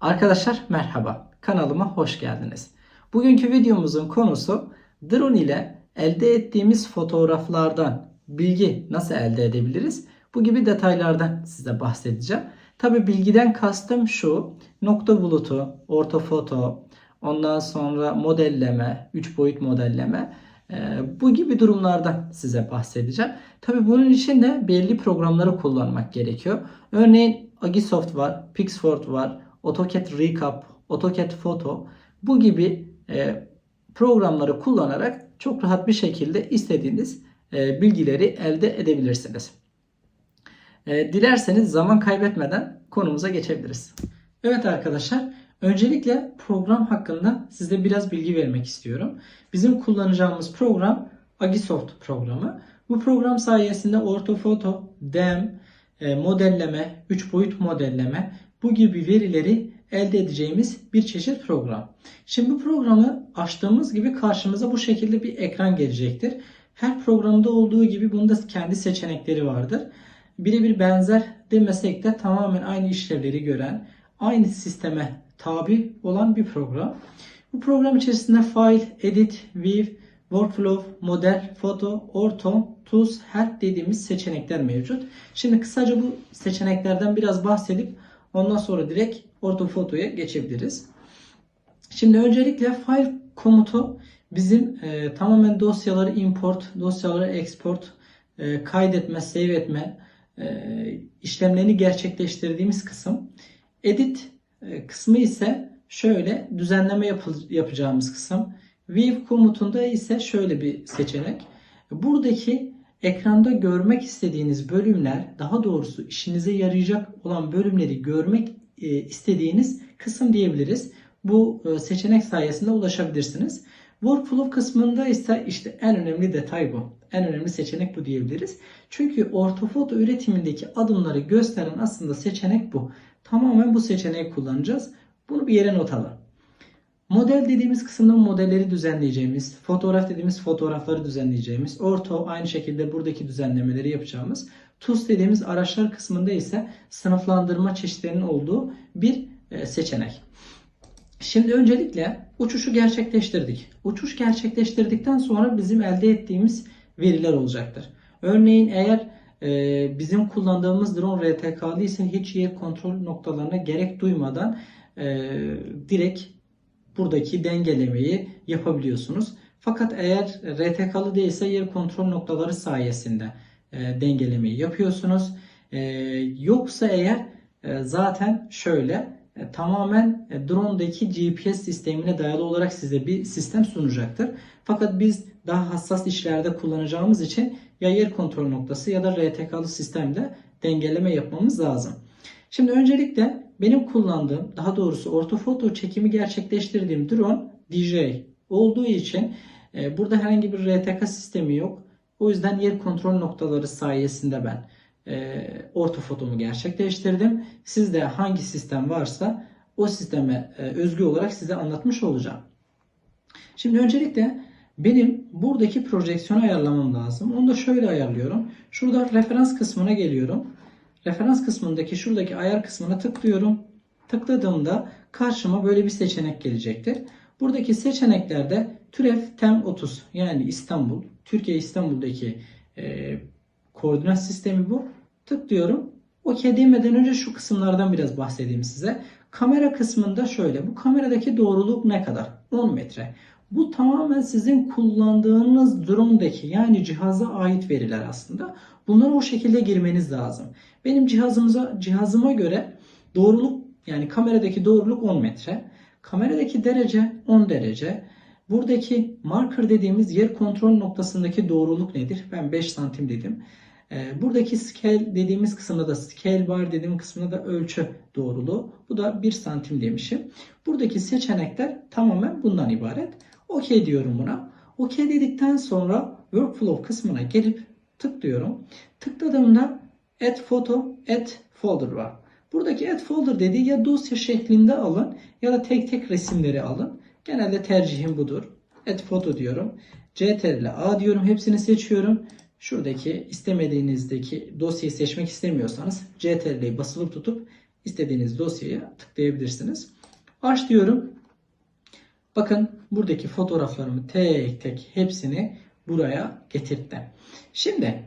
Arkadaşlar merhaba. Kanalıma hoş geldiniz. Bugünkü videomuzun konusu drone ile elde ettiğimiz fotoğraflardan bilgi nasıl elde edebiliriz? Bu gibi detaylardan size bahsedeceğim. Tabi bilgiden kastım şu. Nokta bulutu, ortofoto, ondan sonra modelleme, 3 boyut modelleme e, bu gibi durumlardan size bahsedeceğim. Tabi bunun için de belli programları kullanmak gerekiyor. Örneğin Agisoft var, Pixfort var, AutoCAD Recap, AutoCAD Photo bu gibi e, programları kullanarak çok rahat bir şekilde istediğiniz e, bilgileri elde edebilirsiniz. E, dilerseniz zaman kaybetmeden konumuza geçebiliriz. Evet arkadaşlar, öncelikle program hakkında size biraz bilgi vermek istiyorum. Bizim kullanacağımız program Agisoft programı. Bu program sayesinde ortofoto, DEM, e, modelleme, 3 boyut modelleme bu gibi verileri elde edeceğimiz bir çeşit program. Şimdi bu programı açtığımız gibi karşımıza bu şekilde bir ekran gelecektir. Her programda olduğu gibi bunun da kendi seçenekleri vardır. Birebir benzer demesek de tamamen aynı işlevleri gören, aynı sisteme tabi olan bir program. Bu program içerisinde file, edit, view, workflow, model, foto, orto, tools, help dediğimiz seçenekler mevcut. Şimdi kısaca bu seçeneklerden biraz bahsedip ondan sonra direkt ortofotoya geçebiliriz. Şimdi öncelikle file komutu bizim e, tamamen dosyaları import, dosyaları export, e, kaydetme, save etme e, işlemlerini gerçekleştirdiğimiz kısım. Edit e, kısmı ise şöyle düzenleme yapı- yapacağımız kısım. View komutunda ise şöyle bir seçenek. Buradaki ekranda görmek istediğiniz bölümler, daha doğrusu işinize yarayacak olan bölümleri görmek e, istediğiniz kısım diyebiliriz. Bu e, seçenek sayesinde ulaşabilirsiniz. Workflow kısmında ise işte en önemli detay bu. En önemli seçenek bu diyebiliriz. Çünkü ortofoto üretimindeki adımları gösteren aslında seçenek bu. Tamamen bu seçeneği kullanacağız. Bunu bir yere not alın. Model dediğimiz kısımda modelleri düzenleyeceğimiz, fotoğraf dediğimiz fotoğrafları düzenleyeceğimiz, orto aynı şekilde buradaki düzenlemeleri yapacağımız, tools dediğimiz araçlar kısmında ise sınıflandırma çeşitlerinin olduğu bir e, seçenek. Şimdi öncelikle uçuşu gerçekleştirdik. Uçuş gerçekleştirdikten sonra bizim elde ettiğimiz veriler olacaktır. Örneğin eğer e, bizim kullandığımız drone RTK'lı ise hiç yer kontrol noktalarına gerek duymadan e, direkt buradaki dengelemeyi yapabiliyorsunuz. Fakat eğer RTK'lı değilse yer kontrol noktaları sayesinde e, dengelemeyi yapıyorsunuz. E, yoksa eğer e, zaten şöyle e, tamamen e, drone'daki GPS sistemine dayalı olarak size bir sistem sunacaktır. Fakat biz daha hassas işlerde kullanacağımız için ya yer kontrol noktası ya da RTK'lı sistemle dengeleme yapmamız lazım. Şimdi öncelikle benim kullandığım, daha doğrusu ortofoto çekimi gerçekleştirdiğim drone DJ olduğu için e, burada herhangi bir RTK sistemi yok. O yüzden yer kontrol noktaları sayesinde ben e, ortofotomu gerçekleştirdim. Sizde hangi sistem varsa o sisteme e, özgü olarak size anlatmış olacağım. Şimdi öncelikle benim buradaki projeksiyonu ayarlamam lazım. Onu da şöyle ayarlıyorum. Şurada referans kısmına geliyorum. Referans kısmındaki şuradaki ayar kısmına tıklıyorum. Tıkladığımda karşıma böyle bir seçenek gelecektir. Buradaki seçeneklerde türev tem 30 yani İstanbul, Türkiye İstanbul'daki e, koordinat sistemi bu. Tıklıyorum. OK demeden önce şu kısımlardan biraz bahsedeyim size. Kamera kısmında şöyle. Bu kameradaki doğruluk ne kadar? 10 metre. Bu tamamen sizin kullandığınız drone'daki yani cihaza ait veriler aslında. Bunları o şekilde girmeniz lazım. Benim cihazımıza cihazıma göre doğruluk yani kameradaki doğruluk 10 metre. Kameradaki derece 10 derece. Buradaki marker dediğimiz yer kontrol noktasındaki doğruluk nedir? Ben 5 santim dedim. Ee, Buradaki scale dediğimiz kısımda da scale bar dediğim kısımda da ölçü doğruluğu. Bu da 1 santim demişim. Buradaki seçenekler tamamen bundan ibaret. OK diyorum buna. OK dedikten sonra workflow kısmına gelip tıklıyorum. Tıkladığımda add photo, add folder var. Buradaki add folder dediği ya dosya şeklinde alın ya da tek tek resimleri alın. Genelde tercihim budur. Add photo diyorum. CTRL A diyorum. Hepsini seçiyorum. Şuradaki istemediğinizdeki dosyayı seçmek istemiyorsanız CTRL'yi basılı tutup istediğiniz dosyaya tıklayabilirsiniz. Aç diyorum. Bakın buradaki fotoğraflarımı tek tek hepsini buraya getirdim. Şimdi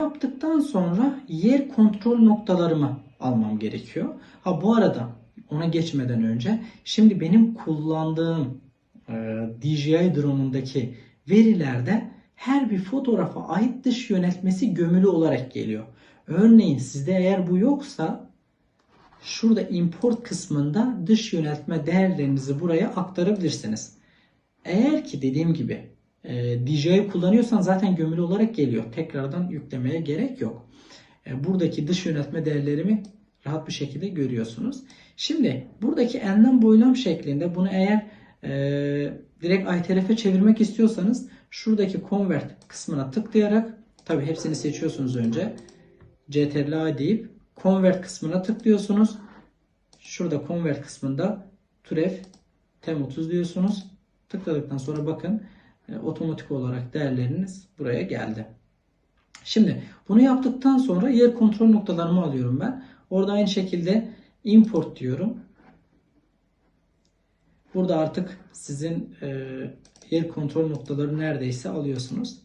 yaptıktan sonra yer kontrol noktalarımı almam gerekiyor. Ha bu arada ona geçmeden önce şimdi benim kullandığım e, DJI drone'undaki verilerde her bir fotoğrafa ait dış yöneltmesi gömülü olarak geliyor. Örneğin sizde eğer bu yoksa şurada import kısmında dış yöneltme değerlerinizi buraya aktarabilirsiniz. Eğer ki dediğim gibi e, DJI kullanıyorsan zaten gömülü olarak geliyor. Tekrardan yüklemeye gerek yok. E, buradaki dış yöneltme değerlerimi rahat bir şekilde görüyorsunuz. Şimdi buradaki enlem boylam şeklinde bunu eğer e, direkt ITRF'e çevirmek istiyorsanız şuradaki convert kısmına tıklayarak tabi hepsini seçiyorsunuz önce. CTRL deyip convert kısmına tıklıyorsunuz. Şurada convert kısmında türev tem30 diyorsunuz. Tıkladıktan sonra bakın e, otomatik olarak değerleriniz buraya geldi. Şimdi bunu yaptıktan sonra yer kontrol noktalarımı alıyorum ben. Orada aynı şekilde import diyorum. Burada artık sizin e, yer kontrol noktaları neredeyse alıyorsunuz.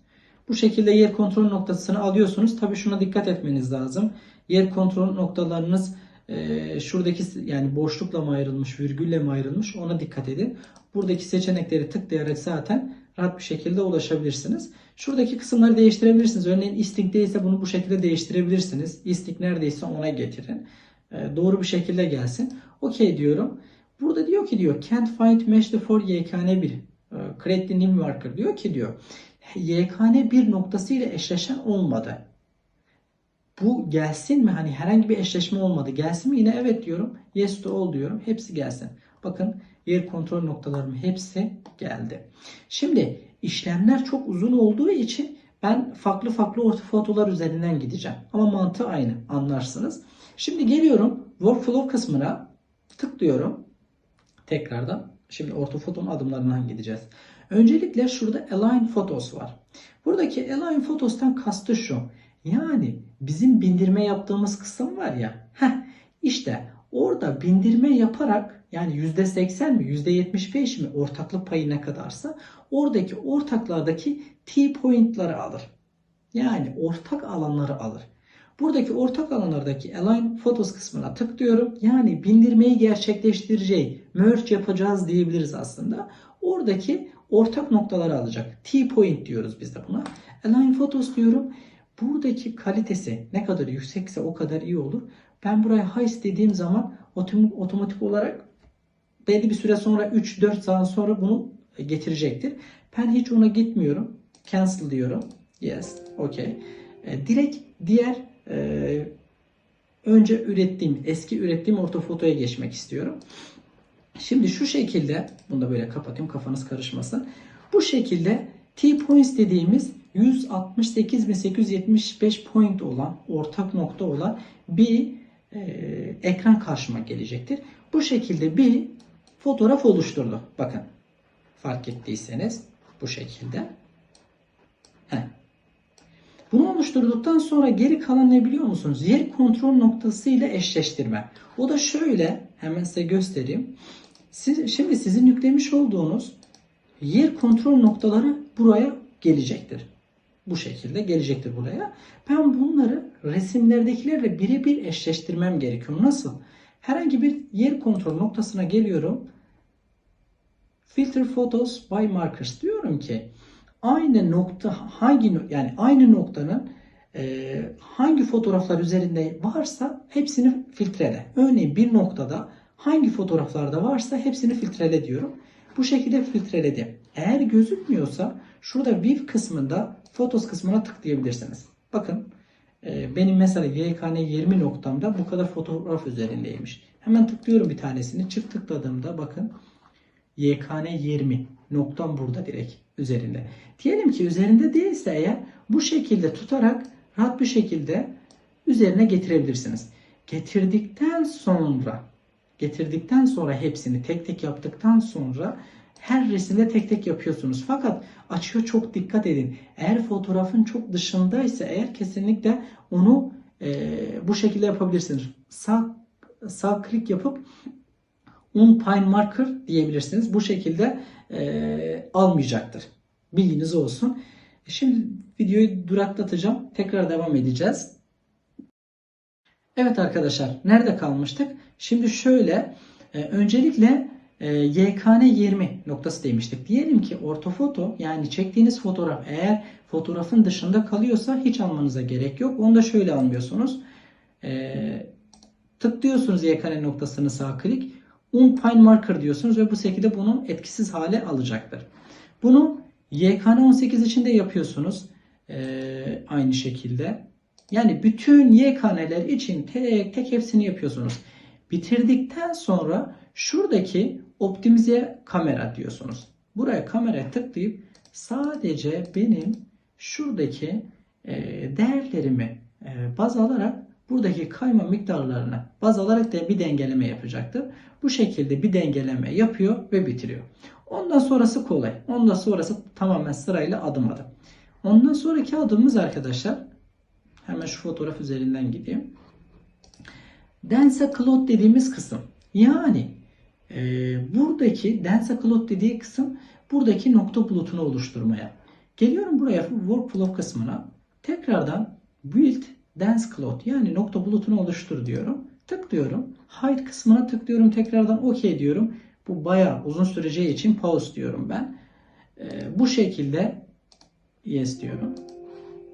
Bu şekilde yer kontrol noktasını alıyorsunuz. Tabi şuna dikkat etmeniz lazım. Yer kontrol noktalarınız e, şuradaki yani boşlukla mı ayrılmış, virgülle mi ayrılmış ona dikkat edin. Buradaki seçenekleri tıklayarak zaten rahat bir şekilde ulaşabilirsiniz. Şuradaki kısımları değiştirebilirsiniz. Örneğin istik değilse bunu bu şekilde değiştirebilirsiniz. İstik neredeyse ona getirin. E, doğru bir şekilde gelsin. Okey diyorum. Burada diyor ki diyor can't find mesh for YKN1. E, create the new marker diyor ki diyor YKN1 noktası ile eşleşen olmadı. Bu gelsin mi? Hani herhangi bir eşleşme olmadı. Gelsin mi? Yine evet diyorum. Yes to all diyorum. Hepsi gelsin. Bakın yer kontrol noktalarım hepsi geldi. Şimdi işlemler çok uzun olduğu için ben farklı farklı ortofotolar üzerinden gideceğim. Ama mantığı aynı anlarsınız. Şimdi geliyorum workflow kısmına tıklıyorum. Tekrardan şimdi ortofotonun adımlarından gideceğiz. Öncelikle şurada Align Photos var. Buradaki Align Photos'tan kastı şu. Yani bizim bindirme yaptığımız kısım var ya. Heh, işte orada bindirme yaparak yani %80 mi %75 mi ortaklık payı ne kadarsa oradaki ortaklardaki T point'ları alır. Yani ortak alanları alır. Buradaki ortak alanlardaki Align Photos kısmına tıklıyorum. Yani bindirmeyi gerçekleştireceği, merge yapacağız diyebiliriz aslında. Oradaki ortak noktaları alacak. T-point diyoruz biz de buna. Align Photos diyorum. Buradaki kalitesi ne kadar yüksekse o kadar iyi olur. Ben buraya high istediğim zaman otomatik olarak belli bir süre sonra 3-4 saat sonra bunu getirecektir. Ben hiç ona gitmiyorum. Cancel diyorum. Yes. Okay. E, direkt diğer e, önce ürettiğim, eski ürettiğim ortofotoya geçmek istiyorum. Şimdi şu şekilde, bunu da böyle kapatayım kafanız karışmasın. Bu şekilde T-points dediğimiz 168.875 point olan, ortak nokta olan bir e, ekran karşıma gelecektir. Bu şekilde bir fotoğraf oluşturdu. Bakın fark ettiyseniz bu şekilde. Heh. Bunu oluşturduktan sonra geri kalan ne biliyor musunuz? Yer kontrol noktası ile eşleştirme. O da şöyle hemen size göstereyim. Siz, şimdi sizin yüklemiş olduğunuz yer kontrol noktaları buraya gelecektir. Bu şekilde gelecektir buraya. Ben bunları resimlerdekilerle birebir eşleştirmem gerekiyor. Nasıl? Herhangi bir yer kontrol noktasına geliyorum. Filter photos by markers diyorum ki aynı nokta hangi yani aynı noktanın e, hangi fotoğraflar üzerinde varsa hepsini filtrele. Örneğin bir noktada hangi fotoğraflarda varsa hepsini filtrele diyorum. Bu şekilde filtreledim. Eğer gözükmüyorsa şurada view kısmında fotos kısmına tıklayabilirsiniz. Bakın e, benim mesela YKN 20 noktamda bu kadar fotoğraf üzerindeymiş. Hemen tıklıyorum bir tanesini. Çık tıkladığımda bakın YKN 20 noktam burada direkt üzerinde. Diyelim ki üzerinde değilse eğer bu şekilde tutarak rahat bir şekilde üzerine getirebilirsiniz. Getirdikten sonra getirdikten sonra hepsini tek tek yaptıktan sonra her resimde tek tek yapıyorsunuz. Fakat açıya çok dikkat edin. Eğer fotoğrafın çok dışındaysa eğer kesinlikle onu e, bu şekilde yapabilirsiniz. Sağ sağ klik yapıp unpine marker diyebilirsiniz. Bu şekilde e, almayacaktır. Bilginiz olsun. Şimdi videoyu duraklatacağım. Tekrar devam edeceğiz. Evet arkadaşlar nerede kalmıştık? Şimdi şöyle e, öncelikle e, YKN 20 noktası demiştik. Diyelim ki ortofoto yani çektiğiniz fotoğraf eğer fotoğrafın dışında kalıyorsa hiç almanıza gerek yok. Onu da şöyle almıyorsunuz. E, tıklıyorsunuz YKN noktasını sağ klik. Unpine marker diyorsunuz ve bu şekilde bunu etkisiz hale alacaktır. Bunu YKN 18 için de yapıyorsunuz. E, aynı şekilde. Yani bütün YKN'ler için tek tek hepsini yapıyorsunuz. Bitirdikten sonra şuradaki optimize kamera diyorsunuz. Buraya kamera tıklayıp sadece benim şuradaki e, değerlerimi e, baz alarak buradaki kayma miktarlarını baz alarak da bir dengeleme yapacaktır. Bu şekilde bir dengeleme yapıyor ve bitiriyor. Ondan sonrası kolay. Ondan sonrası tamamen sırayla adım adım. Ondan sonraki adımımız arkadaşlar hemen şu fotoğraf üzerinden gideyim. Dense Cloud dediğimiz kısım. Yani e, buradaki Dense Cloud dediği kısım buradaki nokta bulutunu oluşturmaya. Geliyorum buraya Workflow kısmına. Tekrardan Build Dense Cloud yani nokta bulutunu oluştur diyorum. Tıklıyorum. Hide kısmına tıklıyorum. Tekrardan OK diyorum. Bu bayağı uzun süreceği için pause diyorum ben. E, bu şekilde yes diyorum.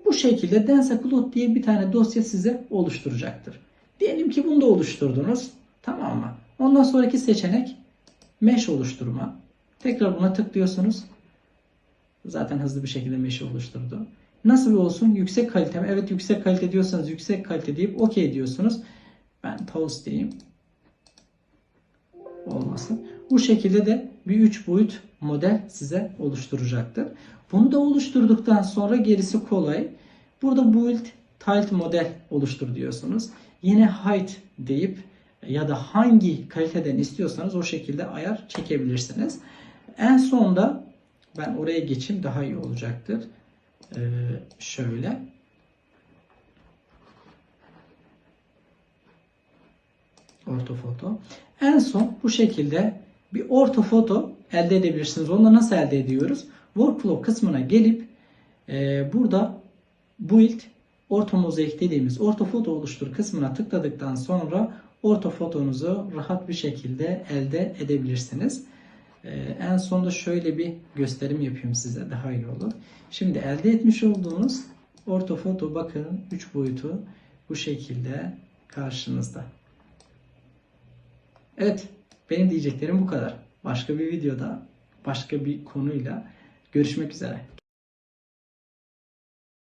Bu şekilde Dense Cloud diye bir tane dosya size oluşturacaktır. Diyelim ki bunu da oluşturdunuz. Tamam mı? Ondan sonraki seçenek mesh oluşturma. Tekrar buna tıklıyorsunuz. Zaten hızlı bir şekilde mesh oluşturdu. Nasıl bir olsun? Yüksek kalite mi? Evet yüksek kalite diyorsanız yüksek kalite deyip OK diyorsunuz. Ben pause diyeyim. Olmasın. Bu şekilde de bir 3 boyut model size oluşturacaktır. Bunu da oluşturduktan sonra gerisi kolay. Burada build tiled model oluştur diyorsunuz. Yine height deyip ya da hangi kaliteden istiyorsanız o şekilde ayar çekebilirsiniz. En sonda ben oraya geçeyim daha iyi olacaktır. Ee, şöyle. Ortofoto. En son bu şekilde bir ortofoto elde edebilirsiniz. Onu nasıl elde ediyoruz? Workflow kısmına gelip e, burada build ortomozaik dediğimiz ortofoto oluştur kısmına tıkladıktan sonra ortofotonuzu rahat bir şekilde elde edebilirsiniz. Ee, en sonunda şöyle bir gösterim yapayım size daha iyi olur. Şimdi elde etmiş olduğunuz ortofoto bakın 3 boyutu bu şekilde karşınızda. Evet benim diyeceklerim bu kadar. Başka bir videoda başka bir konuyla görüşmek üzere.